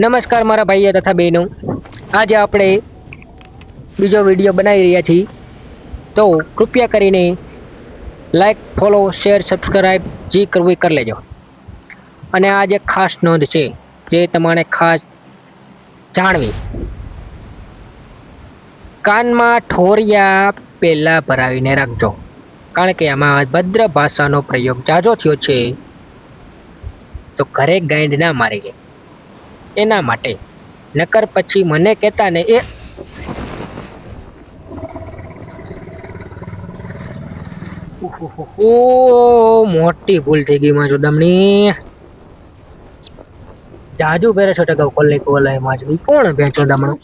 નમસ્કાર મારા ભાઈઓ તથા બહેનો. આજે આપણે બીજો વીડિયો બનાવી રહ્યા છીએ. તો કૃપયા કરીને લાઈક ફોલો શેર સબસ્ક્રાઈબ જે કરવું એ કરી લેજો. અને આ જે ખાસ નોંધ છે, જે તમારે ખાસ જાણવી. કાનમાં ઠોરિયા પહેલાં ભરાવીને રાખજો. કારણ કે આમાં ભદ્ર ભાષાનો પ્રયોગ જાજો થયો છે. તો ઘરે ગાંડ ના મારી લે એના માટે. નકર પછી મને કહેતા ને, એ મોટી ભૂલ થઈ ગઈ માં ડમણી જાજુ કરે છો ટકા કોલે કોલાયમાં કોણ બેચો ચોડામણો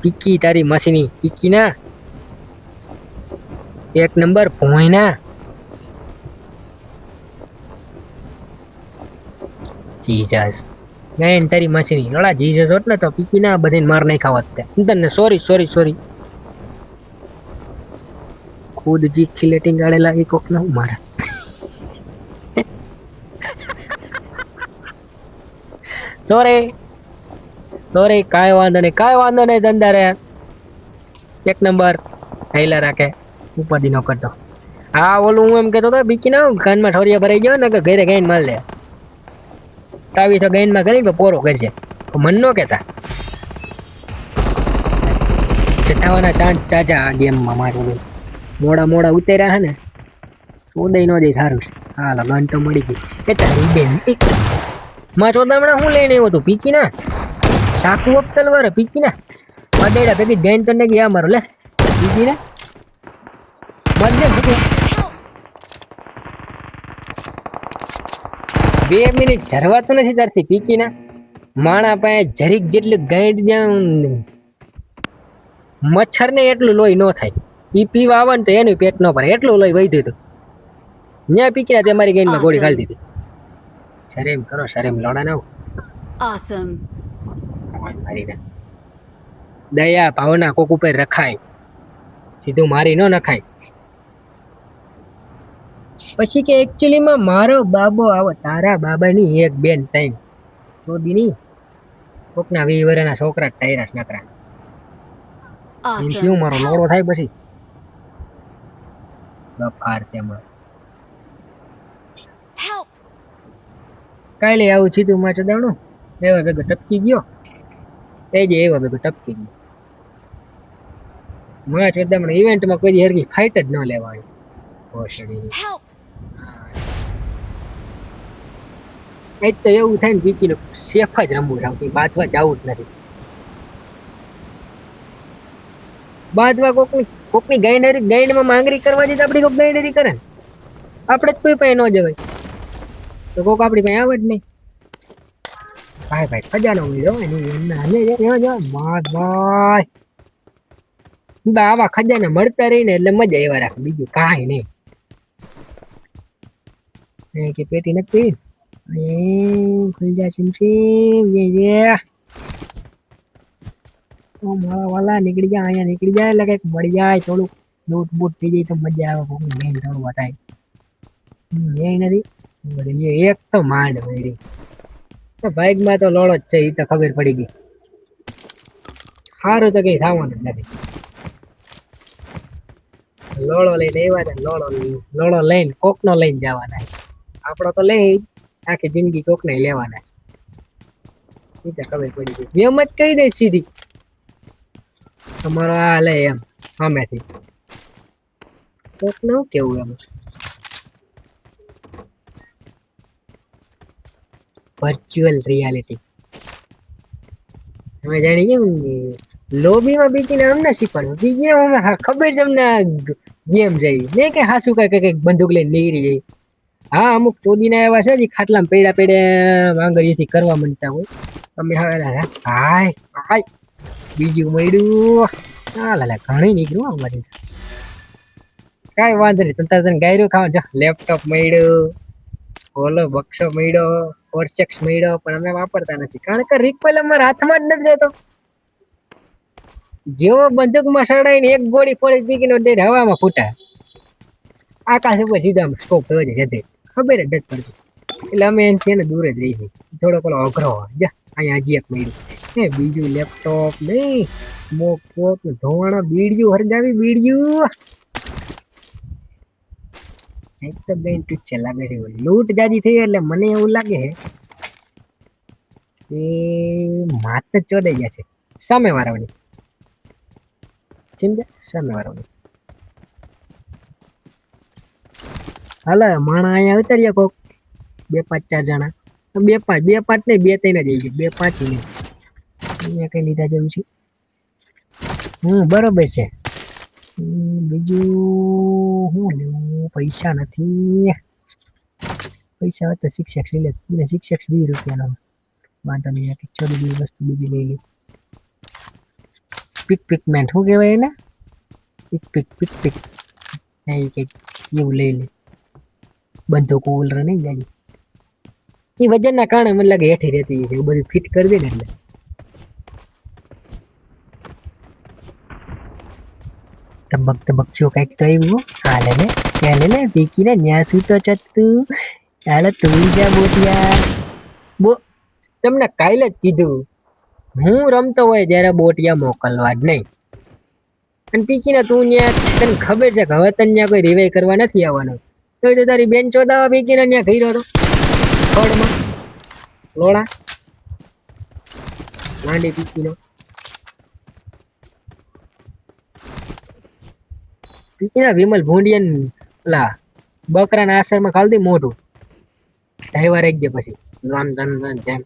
પીકી તારી મસીની, પીકી ના. એક નંબર ભોય ના. જીસસ ગઈ તારી માસીની લોડા જીસસ હોત ને તો પીકી ના બધાને માર નહીં ખાવત તે. તને સોરી સોરી સોરી ખુદ જી ખિલેટિંગ ગાળેલા એ કોક ના મારા. સોરી સોરી કાંઈ વાંધો નહીં, કાંઈ વાંધો નહીં ધંધા રે. એક નંબર થયેલા રાખે. ઉપાધિ નો કરતો. હા, ઓલું હું એમ કહેતો હતો બીકી ના કાનમાં ઠોરિયા ભરાઈ ગયો ને કે ઘરે ગઈને માલ લે. તાવી તો ગઈનમાં કરી પોરો કરશે. મન નો કહેતા ચટાવાના ચાન્સ ચાચા આ ગેમમાં મારું. મોડા મોડા ઉતર્યા હે ને ઉદય નો દે સારું છે. હાલ ગન તો મળી ગઈ. એ તારી બેનમાં ચોદામણા હું લઈને આવ્યો તું? પીકી ના ચાકુ અક્કલ વાળા પીકી ના બદેડા ભેગી જૈન તો ને ગયા મારો, લે. પીકી ના મરજે બે મિનિટ જરવાતું નથી તારથી પીકીના. માણા પાસે જરીક જેટલી ગાંઠ જ્યાં મચ્છરને એટલું લોહી ન થાય. એ પીવા આવે ને તો એનું પેટ ન ભરે એટલું લોહી વહી દીધું ત્યાં પીકીના તે મારી ગેનમાં ગોળી ખાલી દીધી. શરેમ કરો શરેમ લોડા ના આસમ દયા ભાવના કોક ઉપર રખાય. સીધું મારી ન નખાય. પછી કે એકચ્યુઅલીમાં મારો બાબો આવો તારા બાબાની એક બેન ત્રણ ચોદીની કોકના વી વર્ષના છોકરા ટાયરાસ નકરા. શું મારો લોડો થાય પછી? બફાર તેમાં કાલે આવું છીટું માં ચડાવણું એવા ભેગો ટપકી ગયો. એ જે એવા ભેગો ટપકી ગયો. માં ચડામણ ઇવેન્ટમાં કોઈ દી હરકી ફાઇટ જ ન લેવાની. ભોસડીની એ તો એવું થાય ને પીકીનું સેફ જ રમવું રાવતી બાજવા જવું જ નથી. બાજવા કોકની કોકની ગાઈડરી ગાઈડમાં માંગરી કરવા જઈએ તો આપણી કોક ગાઈડરી કરે ને. આપણે જ કોઈ પાસે ન જવાય. તો કોક આપણી પાસે આવે જ નહીં. ભાઈ ભાઈ, ખજાનો મળ્યો એની એમના અને એવા જવા. માર ભાઈ આવા ખજાના મળતા રહીને એટલે મજા એવા રાખે, બીજું કાંઈ નહીં. કે પેટી નથી એ cuida સિમ યે યે મારા વાલા નીકળી જાય અહીંયા નીકળી જાય એટલે કંઈક મળી જાય થોડું લૂટ બૂટ થઈ જાય તો મજા આવે કોઈ મેન થોડું બતાય મેં નથી વળી એક તો માંડ મળી તો બાઇકમાં તો લોડો જ છે એ તો ખબર પડી ગઈ સારું તો કઈ થવાનું નથી લોડો લઈને એવા લોડો લોડો લઈને કોકનો લઈને જવાના આપણો તો લઈ આખી જિંદગી કોકને લેવાના છે. એ તો ખબર પડી ગઈ. એમ જ કહી દે સીધી. તમારો આ લે એમ સામેથી. કોકને શું કેવું એમ? વર્ચ્યુઅલ રિયાલિટી તમે જાણી કેમ લોબીમાં બીજીને અમને શીખવાનું બીજીને ખબર છે અમને ગેમ જઈ ને કે હાસુ કઈ કઈ બંદૂક લઈને નીકળી જઈ હા, અમુક ચોદીના એવા છે જે ખાટલામાં પેડા પેડે વાંગરીથી કરવા માંડતા હોય. અમે હવે હાય હાય. બીજું મળ્યું. હા, લાલા, ઘણી નીકળ્યું અમારી કાંઈ વાંધો નહીં તને તને ગાયરું ખાવા જો લેપટોપ મળ્યું, ઓલો બક્ષો મળ્યો ફોરચેક્સ મળ્યો, પણ અમે વાપરતા નથી. કારણ કે રિકવેલ અમારા હાથમાં જ નથી રહેતો. જેવો બંદૂકમાં સડાઈને એક ગોળી ફોડી પીકીનો ડેર હવામાં ફૂટા. આકાશ ઉપર સીધા સ્કોપ થયો છે, જતે. ખબર જ પડતી. એટલે અમે એમ છે ને દૂર જ રહીએ. થોડો પેલો અઘરો જા, અહીંયા હજી એક મળી એ બીજું લેપટોપ નહીં સ્મોક પોપ ધોવાણા બીડિયું હરગાવી, બીડિયું. એક તો ગઈ છે, લાગે છે. લૂંટ જાજી થઈ એટલે મને એવું લાગે છે કે માત જ ચોડાઈ છે. સામે વાળાની સમજ્યા સામે વાળાની હાલો, માણા અહીંયા ઉતર્યા કોક. બે પાંચ ચાર જણા. બે પાંચ બે પાંચ નહીં, બે ત્રણ જ આવી બે પાંચ નહીં. અહીંયા કઈ લીધા જેવું છે. હમ, બરોબર છે. બીજું શું લેવું? પૈસા નથી. પૈસા હોય તો શિક્ષક લઈ લે. શિક્ષક વીસ રૂપિયાનો. વાંધો નહીં એક છોડી બીજી વસ્તુ બીજી લઈ લે પિક પિકમેન્ટ શું કહેવાય એને? Pick pick pick pick. એ કંઈક એવું લઈ લે. બંધો કુલર નહીં ગાડી. એ વજનના કારણે મને લાગે હેઠી રહેતી છે બધું ફિટ કરી દે ને એટલે. તબક તબક છો કંઈક તો એવું હાલે લે લે. ત્યાં લે પીકીને ન્યા સૂતો ચત્તુ. ચાલો, તું જા, બોટિયા. બો, તમને કાલે જ કીધું. હું રમતો હોય ત્યારે બોટિયા મોકલવા જ નહીં. અને પીકીને તું ન્યા તને ખબર છે કે હવે તને કોઈ રિવાઈ કરવા નથી આવવાનો? તો તે તારી બેન ચોદાવા પીકીને ત્યાં ગઈ રહ્યો ફળમાં લોડા માંડી પીકીનો પીકીના વિમલ ભૂંડિયન, ઓલા, બકરાના આશ્રમમાં ખાલી મોઢું. ડ્રાઈવર એક ગયા પછી. રામ ધન ધન જેમ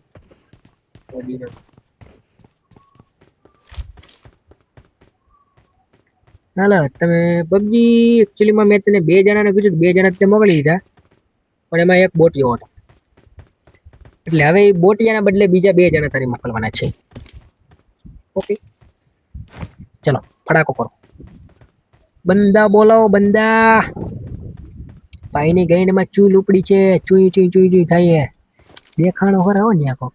હાલો તમે પબજી એકચ્યુઅલીમાં મેં તને બે જણાને કીધું બે જણા તે મોકલી દીધા પણ એમાં એક બોટિયો હતો. એટલે હવે એ બોટિયાના બદલે બીજા બે જણા તારે મોકલવાના છે. ઓકે ચલો ફટાકો કરો બંદા બોલાવો બંદા. ભાઈની ગઈડમાં ચૂલ ઉપડી છે. ચૂઈ ચૂઈ ચૂઈ ચૂઈ થાય દેખાણો હરાવો ને આ કોક.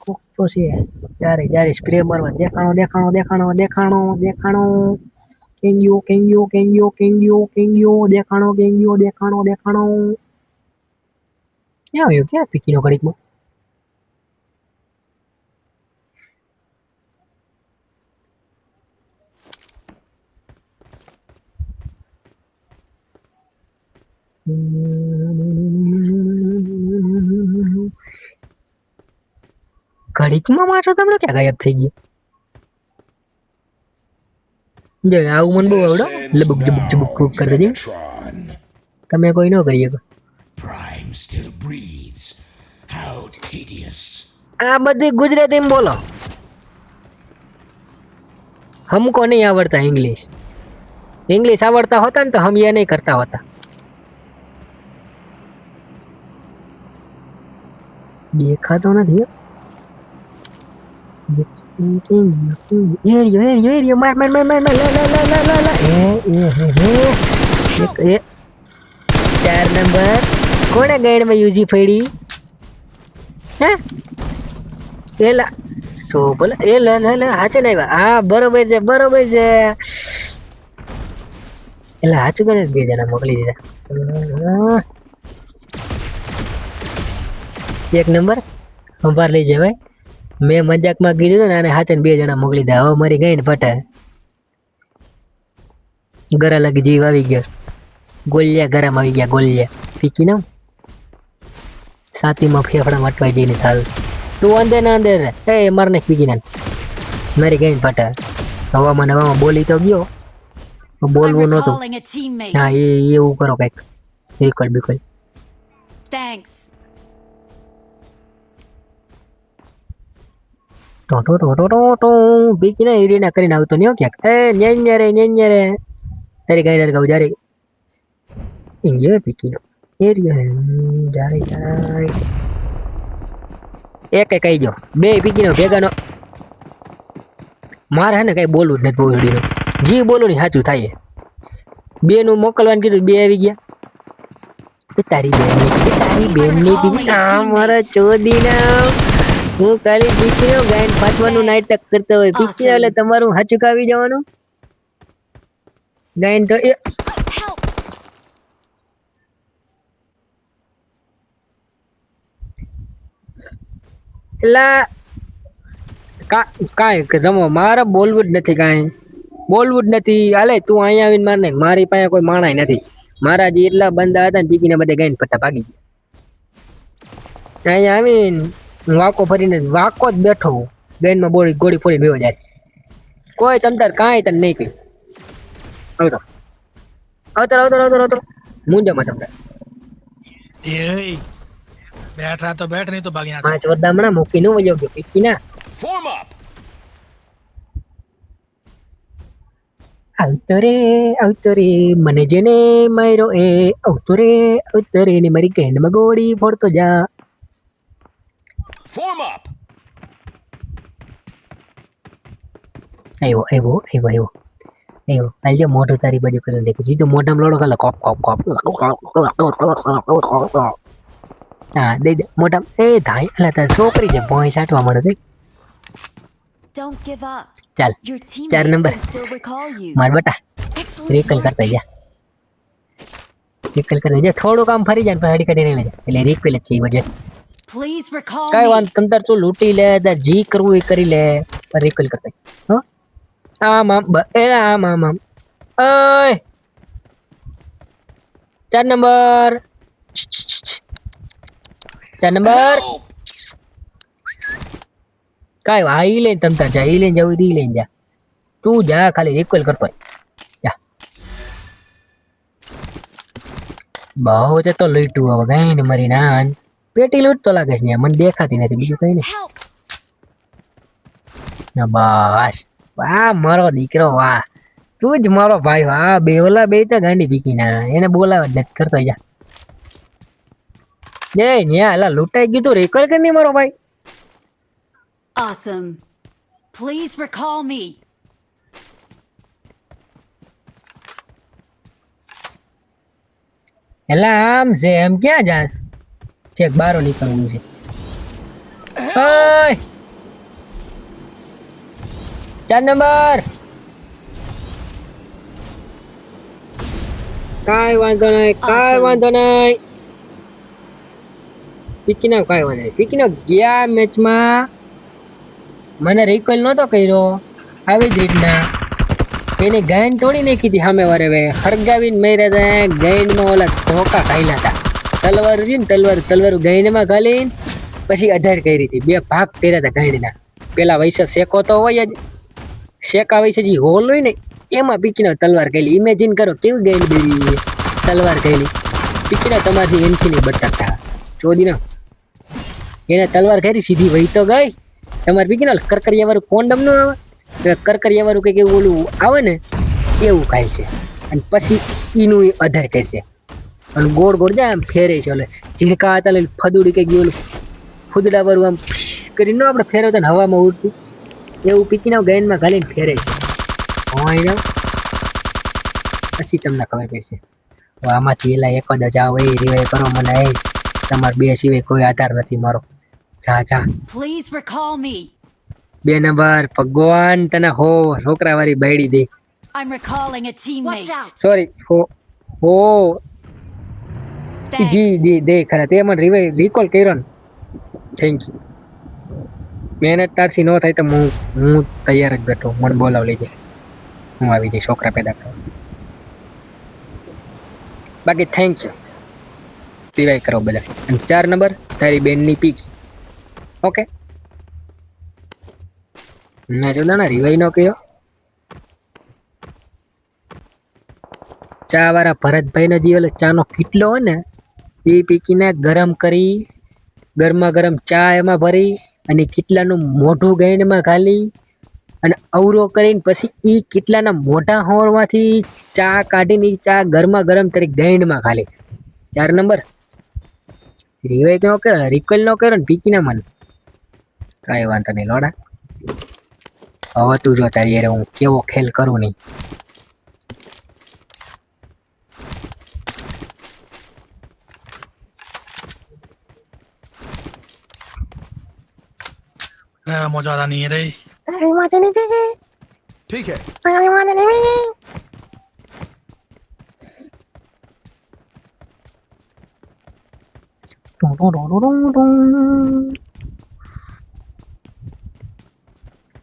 તો છે જ્યારે જ્યારે સ્પ્રે મારવા દેખાણો દેખાણો દેખાણો દેખાણો દેખાણો કેંગિયો કેંગિયો કેંગિયો કેંગિયો કેંગિયો દેખાણો કેંગિયો દેખાણો દેખાણો ક્યાં આવ્યો ક્યાં પીકીનો ઘડીકમાં ઘડીકમાં માછો તમને ક્યાં ગાયબ થઈ ગયો જો આવું મને બહુ આવડો લબુક જબુક જબુક કુક કરી દેજો Tron. તમે કોઈ ન કરી શકો Prime still breathes. How tedious. આ બધી ગુજરાતીમાં બોલો हमको नहीं आवड़ता इंग्लिश इंग्लिश आवड़ता होता ना तो हम ये नहीं करता होता દેખાતો નથી હો. એરિયો એરિયો એરિયો mar, mar, mar, mar, mar, lá, lá, lá, lá, lá, lá. હે હે એક એ ચાર નંબર કોણે ગાઈડમાં યુજી ફેડી હે એલા તો ભલે એ લે લે લે હાચે ને આવ્યા હા બરોબર છે બરોબર છે એટલે હાચું કરે બે જણા મોકલી દીધા એક નંબર સંભાર લઈ જવાય મેં મજાકમાં કીધું ને અને હાચન બે જણા મોકલી દે. હવે મારી ગઈ ને ફટે ગરા લાગી જીવ આવી ગયો. ગોલિયા ગરમ આવી ગયા ગોલિયા. પીકી ના? સાતીમાં ફેફડા વટવાઈ જઈને સારું તું અંદર ના અંદર એ મારને પીકી ના મારી ગઈ ને ફટે હવામાં હવામાં બોલી તો ગયો. બોલવું નહોતું. teammate. હા એ એવું કરો કંઈક. બિલકુલ બિલકુલ Thanks. ટો ટોટો ટોટો બીકીને ટો ટો પીકી ના એરિયા કરીને આવતો નહીં ક્યાંક. એ ન્યા રે ન્યા રે. તારી ગાઈ રે કહું જારે ઇંગ્યો પીકી નો એરિયો જારે જાય એક કહી જો બે બીકીનો ભેગાનો. મારે હે ને કઈ બોલવું જ નથી બોલડી જી બોલું ને સાચું થાય બે નું મોકલવાનું કીધું બે આવી ગયા. તારી બેન તારી બેનની પીકી મારા ચોદી ના હું કાલી પીકી નો ગાયન પાછવાનું નાટક કરતો હોય. પીકી એટલે તમારું હાચુક આવી જવાનું? ગાયન તો એ! કા કાંઈ જમો મારે બોલવું જ નથી કાંઈ. બોલવું જ નથી. હાલે તું અહીંયા આવીને મારને. મારી પાસે કોઈ માણાય નથી. મારા જે એટલા બંદા હતા ને પીકીને બધે ગાઈને પટ્ટા ભાગી ગયા. અહીંયા આવીને વાકો ફરીને વાંકો જ બેઠો હું. બોળી બોડી ગોળી ફોડી બેવો જાય. કોઈ તમ તાર કાંઈ તને નહીં કહ્યું આવતો આવતો આવતો આવતો આવતો મુંજામાં તમને. બેઠા તો બેઠ નહીં તો ભાગ્યા પાંચ વદામણા મૂકીને વજો ગયો. પીકી ના. ફોર્મ અપ આવતો રે આવતો રે મને જેને માર્યો એ. આવતો રે આવતો રે ને મારી ગેંડમાં ગોળી ફોડતો જા. Form up! આવ્યો આવ્યો આવ્યો આવ્યો આવ્યો હાલ જો મોઢું તારી બાજુ કરીને દેખું સીધું મોઢામાં લોડો કાલે કોપ કોપ કોપ હા દે દે મોઢામ એ ધાઈ એટલે તારી છોકરી છે ભોંય છાંટવા મળે તે Don't give up. ચાલ ચાર number can still recall you. માર બટા રિકલ કરતા જા રિકલ કરતા જા થોડું કામ ફરી જાય પછી હડી કાઢીને લઈ જા એટલે રિકલ જ છે એ recall કઈ me. વાંધો તમ તાર તું લૂંટી લે તાર જી કરવું એ કરી લે પણ રિકલ કરતા હો આમ આમ બ- એ આમ આમ આમ ઓય ચાર નંબર ચાર નંબર Help! કાંઈ હા ઈ લઈને તમ તાર જા ઈ લઈને જાવ ઈ લઈને જા તું જા ખાલી રિકલ કરતો હોય જા બહુ છે તો લૂંટું હવે ગાય ને મરી નાન પેટી લૂંટતો લાગે છે ને મને દેખાતી નથી બીજું કઈ નહીં Help. ના બસ વાહ મારો દીકરો વાહ તું જ મારો ભાઈ વાહ બે ઓલા બે તો ગાંડી પીકી ના એને બોલાવે જ નથી કરતો જા જય ન્યા અલા લૂંટાઈ ગયું તું રેકલ કે નહીં મારો ભાઈ Awesome. Please recall me. એલા આમ છે એમ ક્યાં જાસ છેક બારો નીકળવું છે. ચાર નંબર! કાઈ વાંધો નહીં કાઈ વાંધો નહીં. પીકીનો કાઈ વાંધો નહીં. પીકીનો ગયા મેચમાં. મને રિકોલ નહોતો કર્યો. આવી જ રીતના. એની ગાયન તોડી નાખી હતી સામે વારે હરગાવીને મેર્યા હતા ગાયનમાં ઓલા ધોકા ખાઈલા હતા. તલવાર રહી ને તલવાર તલવાર ગાયણમાં ઘાલીને પછી અધાર કરી હતી. બે ભાગ કર્યા હતા ગાયણના પેલા વૈસા શેકો તો હોય જ. શેકા વૈસે જે હોલ હોય ને, એમાં પીકીને તલવાર કહેલી ઇમેજિન કરો કેવી ગાયન બેરી તલવાર કહેલી પીકીને તમારી એમથી નહીં બટકતા ચોદીના. એને તલવાર કરી, સીધી વહી તો ગઈ. તમારે પીકીને કરકરિયા વાળું કોન્ડમનું આવે? કરકરિયા વાળું કંઈક એવું ઓલું આવે ને, એવું ખાય છે. અને પછી એનું અધર કરશે. અને ગોળ ગોળ જાય આમ ફેરે છે એટલે ઝીણકા હતા એટલે ફદુડી કંઈક ગયું ફૂદડા વાળું આમ કરીને ન આપણે ફેરવતા ને હવામાં ઉડતું. એવું પીકીને ગાયનમાં ઘાલીને ફેરે છે. હોય ને? પછી તમને ખબર પડશે હવે આમાંથી એલા એક જ જાઓ એ રિવાય કરો મને એ તમારે બે સિવાય કોઈ આધાર નથી મારો. જા જા. પ્લીઝ રિકોલ મી બે નંબર ભગવાન તને હો છોકરા વાળી બાયડી દે. I'm recalling a teammate. Watch out. Sorry હો હો. જી દે દે ખરા. તે મને રિવાઈ રિકોલ કર્યો ને. થેન્ક યુ મહેનત તારથી ન થાય તો હું હું તૈયાર જ બેઠો. મને બોલાવ લઈ જાય હું આવી જઈશ છોકરા પેદા કરવા. બાકી થેન્ક યુ રિવાઈ કરો બધા. અને ચાર નંબર તારી બેનની પીકી ઓકે મેં જો ના રિવાઈ ન કર્યો. ચા વાળા ભરતભાઈ નો જે ચા નો કેટલો હોય ને એ પીકીને ગરમ કરી ગરમા ગરમ ચા એમાં ભરી અને કેટલાનું મોઢું ગાઈડમાં ઘાલી અને અવરો કરીને પછી એ કેટલાના મોટા હોરમાંથી ચા કાઢીને ચા ગરમા ગરમ તરીકે ગાઈડમાં ઘાલી. ચાર નંબર. રિવાઈ નો કરે રિકલ નો કર્યો ને પીકી ના મને. કાંઈ વાંધો નહીં, લોડા. હવે તું જો તારી હું કેવો ખેલ કરું નહીં Eh, मजा आता नहीं है रे ठीक है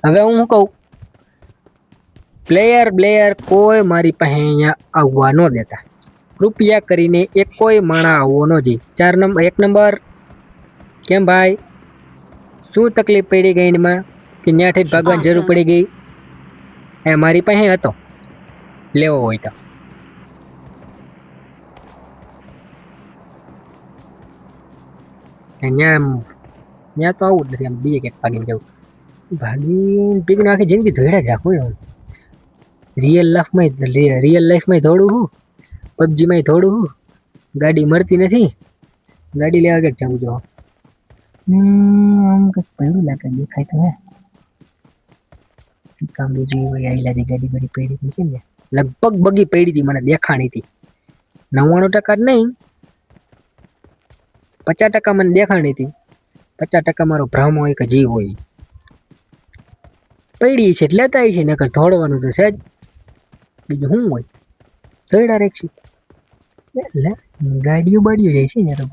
હવે હું શું કહું પ્લેયર બ્લેયર કોઈ મારી પાસે અહીંયા આવવા ન દેતા કૃપયા કરીને એક કોઈ માણા આવવો ન જોઈએ ચાર નંબર એક નંબર કેમ ભાઈ શું તકલીફ પડી ગઈ એમાં કે ત્યાંથી ભાગવાની જરૂર પડી ગઈ? એ મારી પાસે હતો. લેવો હોય તો. ત્યાં ત્યાં તો આવું જ નથી. આમ બીજે ક્યાંક ભાગીને જવું. ભાગીને પીકને આખી જિંદગી ધોઈડા જ રાખું એવું રિયલ લાઈફમાં રિયલ લાઈફમાં થોડું હું. પબજીમાં થોડું હું. ગાડી મળતી નથી. ગાડી લેવા ક્યાંક જવું જો આમ કંઈક પડ્યું લાગે દેખાય તો હે કામ બીજી હોય આઈલાથી ગાડી બધી પડી છે ને લગભગ બગી પડી હતી મને દેખાણી હતી નવ્વાણું ટકા નહીં પચાસ ટકા મને દેખાણી હતી પચાસ ટકા મારો ભ્રમ હોય કે જીવ હોય પડી છે એટલે લેતા છે નકર થોડવાનું તો છે જ બીજું શું હોય થોડા રેક્ષી એટલે ગાડીઓ બાડીઓ જાય છે ને તો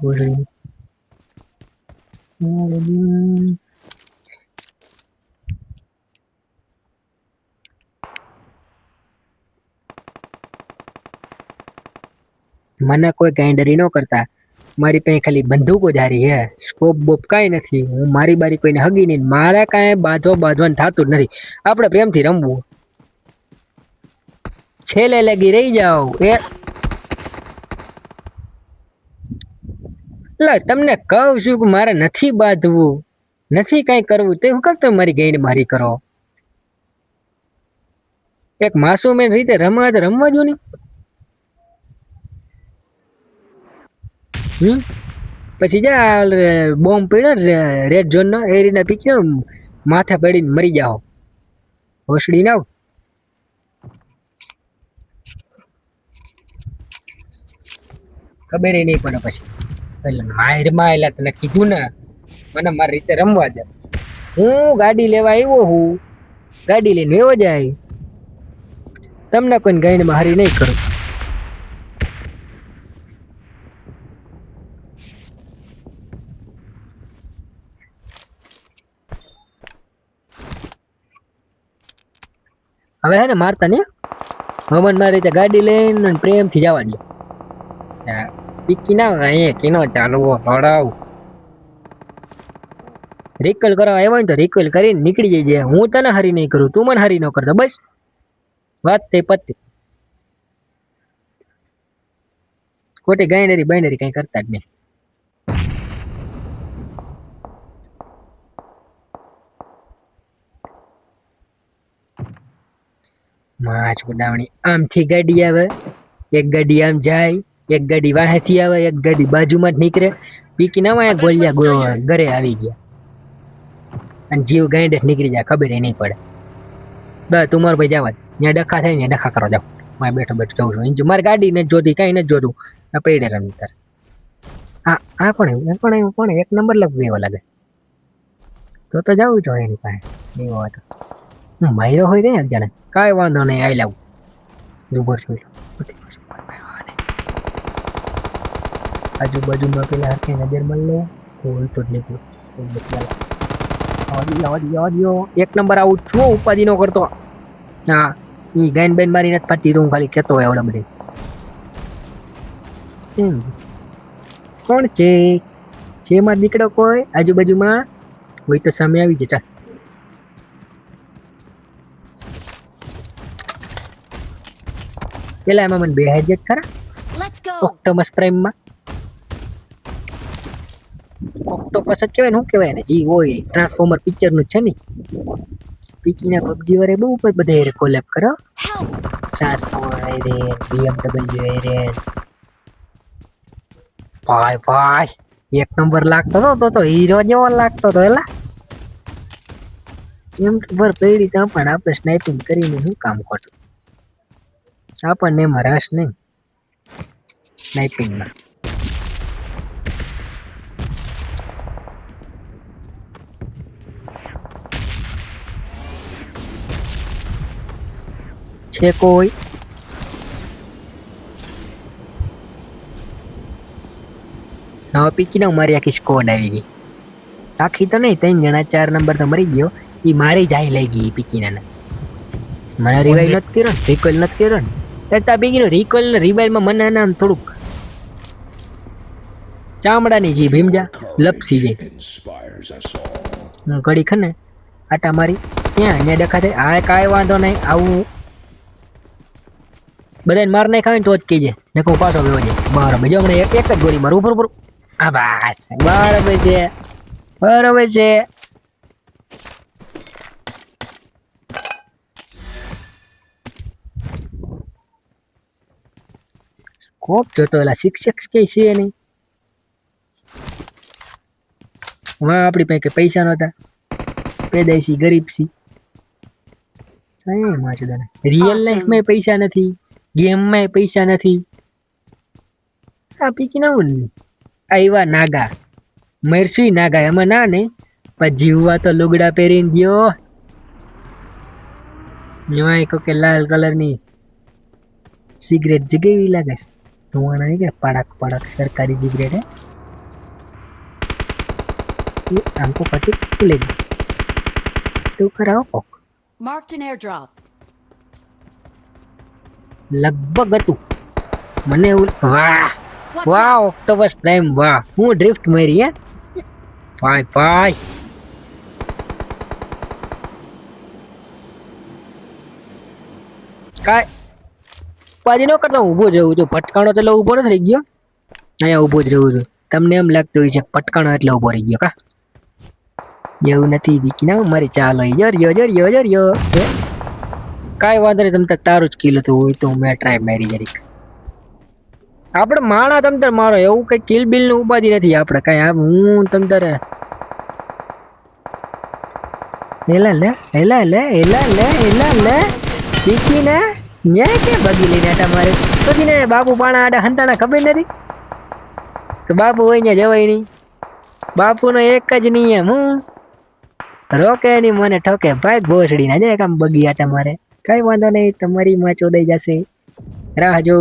ગોળીની મને કોઈ ગાંડરી ન કરતા. મારી પાસે ખાલી બંદૂકો જ હારી હે સ્કોપ બોપ કાંઈ નથી. હું મારી બારી કોઈને હગી નહીં. મારે કાંઈ બાંધો બાંધવાનું થતું જ નથી. આપણે પ્રેમથી રમવું. છેલ્લે લગી રહી જાઓ. એ લા, તમને કહું છું કે મારે નથી બાંધવું. નથી કાંઈ કરવું. તે હું તમે મારી ગઈને મારી કરો? એક માસૂમ રીતે રમવા તો રમવા જો ને. હમ? પછી જા બોમ્બ પડ્યો રેડ ઝોનનો એ રીતના પીક્યો માથા પડીને મરી જાઓ. હોસડી આવ. ખબર નહીં પડે પછી. એટલે મારમાં તને કીધું ને, મને મારી રીતે રમવા દે. હું ગાડી લેવા આવ્યો હું, ગાડી લઈને એવો જાય. તમને કોઈ ગાઈને હારી નહીં કરું. હવે હે ને મારતા ને? હમન મારી રીતે ગાડી લઈને પ્રેમથી જવા દો. હા, પીકી ના અહીંયા કિનો ચાલવો હળાવ રિકલ કરવા આવ્યો ને તો રિકલ કરીને નીકળી જઈએ હું તને હરી નહીં કરું તું મને હરી ન કરતો બસ. વાત તે પતી. ખોટી ગાયનરી બાયનરી કઈ કરતા જ નહીં. માછ ઉડાવણી આમથી ગાડી આવે. એક ગાડી આમ જાય. એક ગાડી વાહેથી આવે એક ગાડી બાજુમાં જ નીકળે. પીકી ના વાયા ગોળિયા ગો- ઘરે આવી ગયા. અને જીવ ગાંડે નીકળી જાય ખબર નહીં પડે. બસ તું મારો ભાઈ જવા. ત્યાં ડખા થાય ને ડખા કરો જાવ મારે બેઠો બેઠો જવું છું. ઇંજુ મારે ગાડી નથી જોતી કાંઈ નથી જોતું. આ પૈડે રમી તાર. હા આ પણ એવું, એ પણ એવું પણ એક નંબર લગ એવો લાગે. તો તો જવું છો એની પાસે. એવો હતો. હું માયરો હોય ને જાણે. કાંઈ વાંધો નહીં આવી લાવું. રૂબર છું. આજુબાજુમાં પેલા હાથે નજર મળી લે કોઈ તો જ નહીં ઓડિયો ઓડિયો ઓડિયો એક નંબર આવું છું ઉપાધિ નો કરતો હા ઈ ગાયન બેન મારી નથી પાટી હું ખાલી કહેતો હોય એવડા બધી હમ. કોણ છે છે માર દીકરો કોઈ આજુબાજુમાં હોય તો સામે આવી જાય ચાલ પેલા એમાં મને બે હાજર ખરા Let's go. ઓક્ટોમસ પ્રાઇમમાં ઓક્ટોપસ જ કહેવાય ને શું કહેવાય? ને જી હોય ટ્રાન્સફોર્મર પિક્ચરનું જ છે ને. પીકીના પબજી વાળે બહુ ઉપર બધા એરે કોલેબ કરો. ટ્રાન્સફોર્મર એરે બીએમડબલ્યુ એરે ભાઈ ભાઈ એક નંબર લાગતો હતો તો તો હીરો જેવો લાગતો હતો એલા. એમ ખબર પડી ત્યાં પણ આપણે સ્નાઇપિંગ કરીને શું કામ ખોટું? આપણને એમાં રસ નહીં. સ્નાઇપિંગમાં છે કોઈ? હવે પીકીને મારી આખી સ્કોડ આવી ગઈ. આખી તો નહીં ત્રણ જણા ચાર નંબર તો મરી ગયો. એ મારી જાય લઈ ગઈ પીકીના મને રિવાઇવ નથી કર્યો ને રિકોલ નથી કર્યો ને. એક તો પીકીનો રિકોલ ને રિવાઇવમાં મને નામ થોડુંક ચામડાની જી ભીમજા લપસી જાય. ઘડી ખને આટા મારી ત્યાં અહીંયા દેખાતે આ કાંઈ વાંધો નહીં આવું બધાને માર નહીં ખાવે ને તો જ કહીજે. ને હું પાછો ગયો છે બરાબર જો મને એક જ ગોળી મારું. ઉપર ઉપર આ બસ. બરાબર છે. બરાબર છે. સ્કોપ જોતો એલા શિક્ષક કે છે નહીં. હા આપણી પાસે કઈ પૈસા નહોતા. પેદાઈશી ગરીબ સી રિયલ લાઈફ લાઈફમાં પૈસા નથી. ગેમમાં પૈસા નથી. આ પીકી ના હું આવ્યા નાગા. મરસુય નાગા. એમાં ના ને. પણ જીવવા તો લુગડા પહેરીને ગયો. ન્યાય કો કે લાલ કલરની સિગરેટ જગેવી લાગે છે. ધુવાણા નહીં કે પડાક પડાક સરકારી સિગરેટ હે. આમ તો પછી ખુલે તું કરાવો કોક. માર્ક એર ડ્રોપ લગભગ હતું. મને એવું વાહ. વાહ! ઓક્ટોબસ પ્રાઇમ વાહ. હું ડ્રિફ્ટ મારી હે? ભાઈ ભાઈ. કાય પાજી ન કરતો ઊભો જ રહું છું. ફટકાણો તો એટલે ઊભો નથી રહી ગયો. અહીંયા ઊભો જ રહું છું. તમને એમ લાગતું હોય છે પટકાણો એટલે ઊભો રહી ગયો કા? જેવું નથી બીકી ના મારી ચાલ જો રહ્યો જો રહ્યો જો રહ્યો એ, કાંઈ વાંધો નહીં, તમ તાર જ કિલ હતું, હોય તો મેં ટ્રાય મારી જરીક આપણે માણા તમ તાર મારો, એવું કઈ કિલ બિલનું ઉપાધિ નથી આપણે, કઈ આ હું તમ તારે. એલા લે એલા લે એલા લે એલા લે બીકી ને કે બગી લઈને આટા મારે? શોધીને બાપુ પાણા આડા હંતાણા ખબર નથી? કે બાપુ હોય ને જવાય નહીં. બાપુનો એક જ નિયમ, હું. રોકે નહીં, મને ઠોકે ભાઈ ભોસડી ના જાય કામ બગી આટા મારે. કઈ વાંધો નહીં તમારી માં ચોદાઈ જશે. રાહ જો.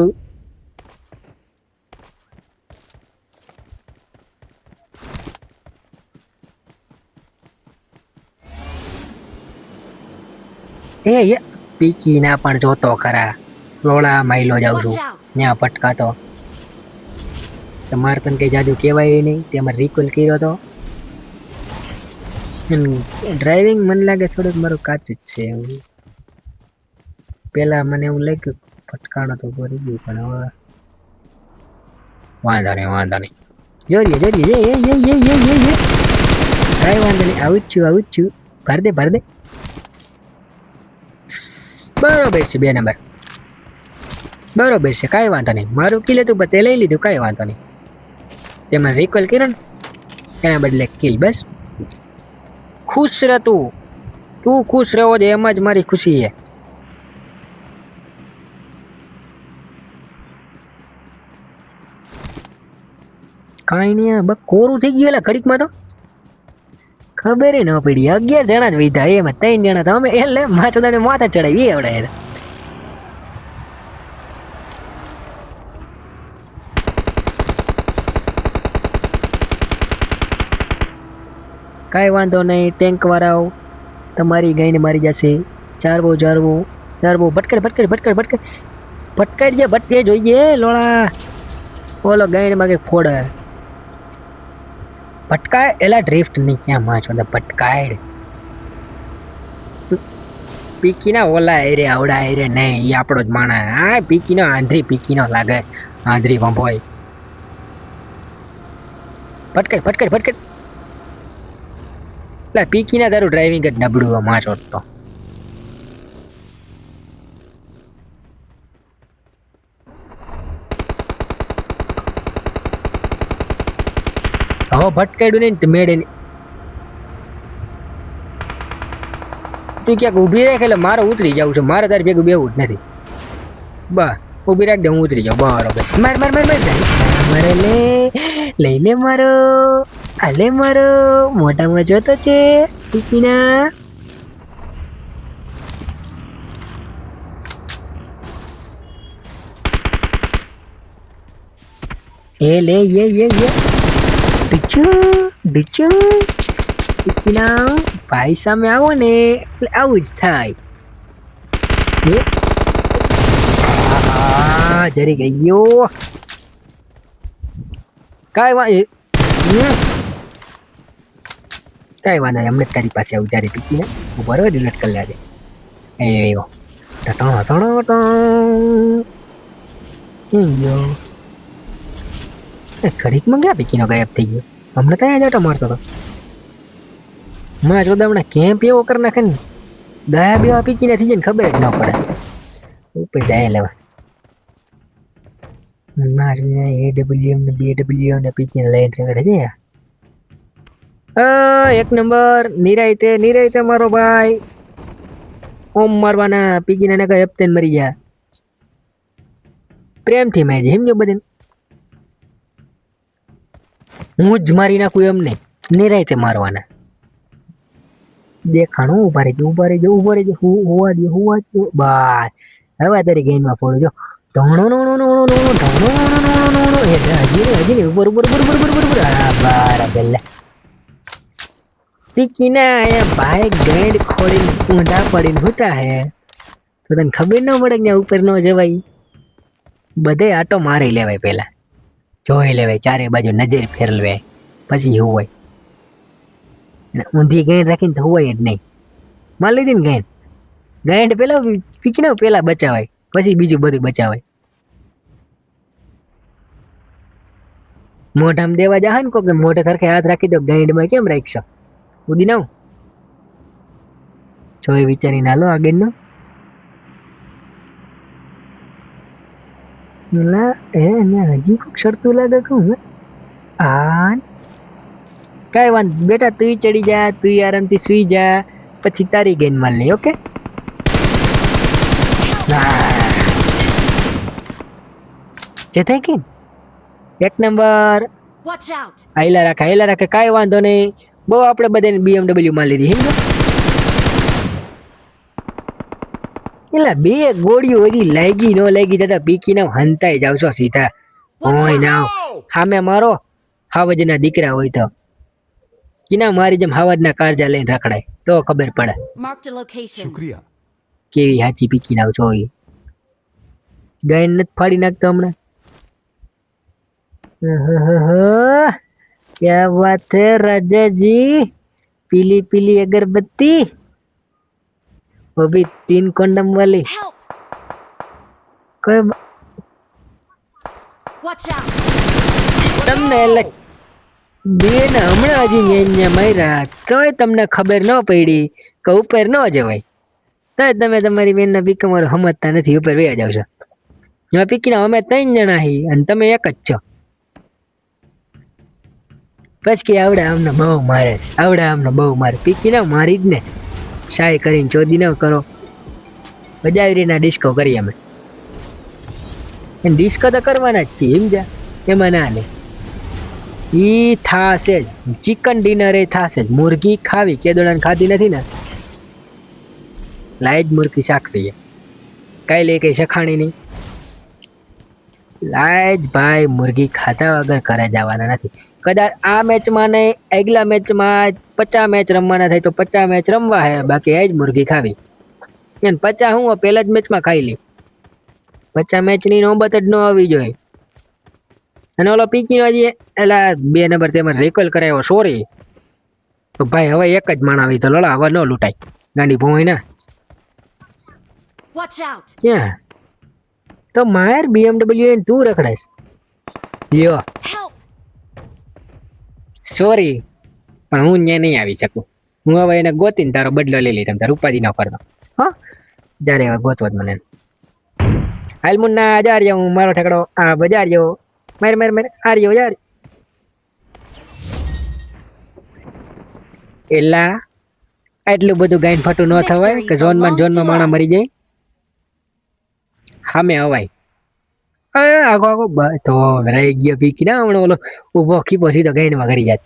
એ પીકી ના પણ જોતો ખરા. લોળા માઇલો જાઉં છું! ત્યાં પટકાતો. તમારે પણ કઈ જાજુ કહેવાય નહીં. તેમાં રિકોલ કર્યો તો. ડ્રાઇવિંગ મને લાગે થોડુંક મારું કાચું જ છે. એવું પેલા મને એવું લાગ્યું ફટકાણો તો ભરી ગયું, પણ હવે વાંધો નહીં વાંધો નહીં. જોરીએ જોરીએ એ એ એ એ એ એ કાંઈ વાંધો નહીં, આવું જ છું આવું જ છું ભર દે ભર દે. બરોબર છે, બે નંબર. બરોબર છે, કાંઈ વાંધો નહીં. મારું કિલ હતું તે લઈ લીધું, કાંઈ વાંધો નહીં. તેમાં રિકોલ કર્યો ને, એના બદલે કિલ બસ. ખુશ રહે તું. તું ખુશ રહો, એમાં જ મારી ખુશી છે. કાંઈ નહીં બસ કોરું થઈ ગયું એટલે ઘડીકમાં તો. ખબર ન પડી. અગિયાર જણા જ વીધા. એમાં ત્રણ જણા તો અમે. એટલે માથે દાડે માથે ચડાવી. આવડે કાંઈ વાંધો નહીં. ટેન્ક વાળાઓ, તમારી ગાયને મારી જશે. ચારવો ચારવો ચારવો ભટકડ ભટકડ ભટકડ ભટકડ. ભટકાઈ જે ભટકે જોઈએ લોળા. ઓલો ગાયને માગે ફોડ. ભટકાય એલા ડ્રિફ્ટ નહીં ક્યાં માં છો? ભટકાય પીકીના ઓલા એરે આવડા એરે નહીં એ આપણો જ માણા આ પીકીનો આંધ્રી પીકીનો લાગે, આંધ્રી વંભોય. ભટકડ ભટકડ ભટકડ એટલે પીકીના તારું ડ્રાઇવિંગ જ નબળું માં છો તો હવે ભટકાડ્યું નહીં મેળે નહીં. તું ક્યાંક ઊભી રાખ એટલે મારે ઉતરી જવું છે. મારે તારી ભેગું બેવું જ નથી. બસ ઊભી રાખ દે, હું ઉતરી જાઉં. બરોબર. માર માર માર માર. મારે લે. લઈ લે મારો. આલે મારો. મોટામાં જોતો છે, ટીકીના. એ લે યે યે યે ડીચું ડીચું પીકીના ભાઈ સામે આવો ને એટલે આવું જ થાય એ આહા, જરી ગઈ ગયો કાંઈ વા એ, હમ. કાંઈ વાંધો નહીં હમણાં જ તારી પાસે આવું ત્યારે પીકીને ઊભા રહો ડિલેટ કરી લેજે એ એવો ટટો ટણો ટણ. ક્યાં ગયો એ ઘડીકમાં ગયા પીકીનો ગાયબ થઈ ગયો હમણાં કયા જાટો મારતો હતો. માં જો હમણાં કેમ્પ એવો કરી નાખે ને, દયા બેવા પીકીને થઈ જાય ખબર જ ન પડે. ઉપર જાય લેવા. ના એ ડબલ્યુ ને બે ડબલ્યુ ને પીકીને લઈને રેગડે છે. એક નંબર નિરાયતે નિરાયતે મારો ભાઈ. ઓમ મારવાના પીકીને ને કઈ હપ્તે મરી ગયા. પ્રેમથી મેં સમજો બધે હું જ મારી નાખું એમ નહીં નિરાયતે મારવાના દેખાણું ઊભા રહેજો ઊભા રહેજો ઊભા રહેજો હોવા દે હોવા દો બસ હવે તારી ગેમમાં ફોડું જો ઢોણો નો નો નો નો નો ઢોણો નો નો નો નો નો એ હજી હજી ને ઉપર ઉપર ઉપર ઉપર ઉપર ઉપર હા બરાબર લે પીકીના આયા ભાઈ ગેંડ ખોડીને ઊંધા પડીને હોતા હે તો તને ખબર ન પડે કે ઉપર ન જવાય બધે આટો મારી લેવાય પહેલા જોઈ લેવાય, ચારે બાજુ નજર ફેરલવાય. પછી હોય અને ઊંધી ગેંડ રાખીને તો હોય જ નહીં. મારી લીધી ને ગેંડ. ગેંડ પેલા પીકીને પેલા બચાવાય. પછી બીજું બધું બચાવાય. મોઢામાં દેવા જાહે ને કોક મોઢે સરખે હાથ રાખી દો ગાઈડમાં કેમ રાખશો? ઉદી નાવ જોઈ વિચારીને હાલો આગળનો. ના એ ને હજી શરતું લાગે કહું હે આ કાંઈ વાંધો બેટા તું ચડી જા તું આરામથી સુઈ જા પછી તારી ગેન માલ લે ઓકે? જે થઈ ગઈ એક નંબર. આઈલા રાખે આયલા રાખે કાંઈ વાંધો નહીં. બહુ આપણે બધાને બીએમડબલ્યુ માં લીધી સમજો એટલે બે ગોળીઓ હજી લાગી ન લાગી દાદા પીકી ના હંતાઈ જાવ છો સીધા. હોય ના. સામે મારો હાવજના દીકરા હોય તો. કિના મારી જેમ હાવજના કાળજા લઈને રખડાય. તો ખબર પડે. શુક્રિયા. કેવી હાચી પીકી ના છો એ ગાય નથી ફાડી નાખતો હમણાં. ક્યાં વાત હે રાજાજી? પીલી પીલી અગરબત્તી. पीली अगरबत्ती वो भी तीन कोंडम वाली Help! कोई ब- Watch out! તમને એટલે બેન હમણાં હજી ન્યા માર્યા તોય તમને ખબર ન પડી કે ઉપર ન જવાય તોય તમે તમારી બેનના પીક મારું સમજતા નથી ઉપર વયા જાવ છો હવે પીકીના અમે ત્રણ જણા હી અને તમે એક જ છો પછી કે આવડે આમને બહુ મારે છે આવડે આમને બહુ મારે પીકી ના મારી જ ને શાય કરીને ચોદી ન કરો. બજાવી રીતના ડિસ્કો કરીએ અમે. ડિસ્કો તો કરવાના જ છીએ, સમજ્યા? એમાં ના લે. ઈ થાશે જ. ચિકન ડિનર એ થાશે જ. મુરગી ખાવી, કેદોડાને ખાધી નથી ને? લાય જ મુરગી શાકવી કાંઈ લે, કઈ શખાણી નહીં. લાય જ ભાઈ મુરગી ખાતા વગર ઘરે જવાના નથી. કદાચ આ મેચમાં નહીં આગલા મેચમાં પચાસ મેચ રમવાના થાય તો પચાસ મેચ રમવા હે બાકી એ જ મુરગી ખાવી. એમ પચાસ હું પહેલા જ મેચમાં ખાઈ લી. પચાસ મેચની નોબત જ ન આવી જોઈએ અને ઓલો પીકીનો જે એટલે બે નંબર તેમાં રિકોલ કરાયો સોરી તો ભાઈ હવે એક જ માણ આવી તો લડા હવે ન લૂંટાય. ગાંડી ભોય ના! ક્યાં? તો માર બીએમડબલ્યુ તું રખડાઈશ. લ્યો. Help! સોરી, પણ હું ત્યાં નહીં આવી શકું. હું હવે એને ગોતીને તારો બદલો લઈ લઈ તારો ઉપાધિ ન કરતો. હા? જ્યારે હવે ગોતવો જ મને. હાલ મુન્ના જા રહ્યો હું, મારો ઠેકડો, આ બજાર જેવો મારે મારે મારે આ રહ્યો યાર. એલા એટલું બધું ગાઈન ફાટું ન થવાય કે ઝોનમાં ઝોનમાં માણા મરી જાય? સામે અવાય આગો આગો તો રહી ગયો પીકી ના હમણાં ઓલો ઊભો તો ગઈ ગાઈનમાં કરી જાત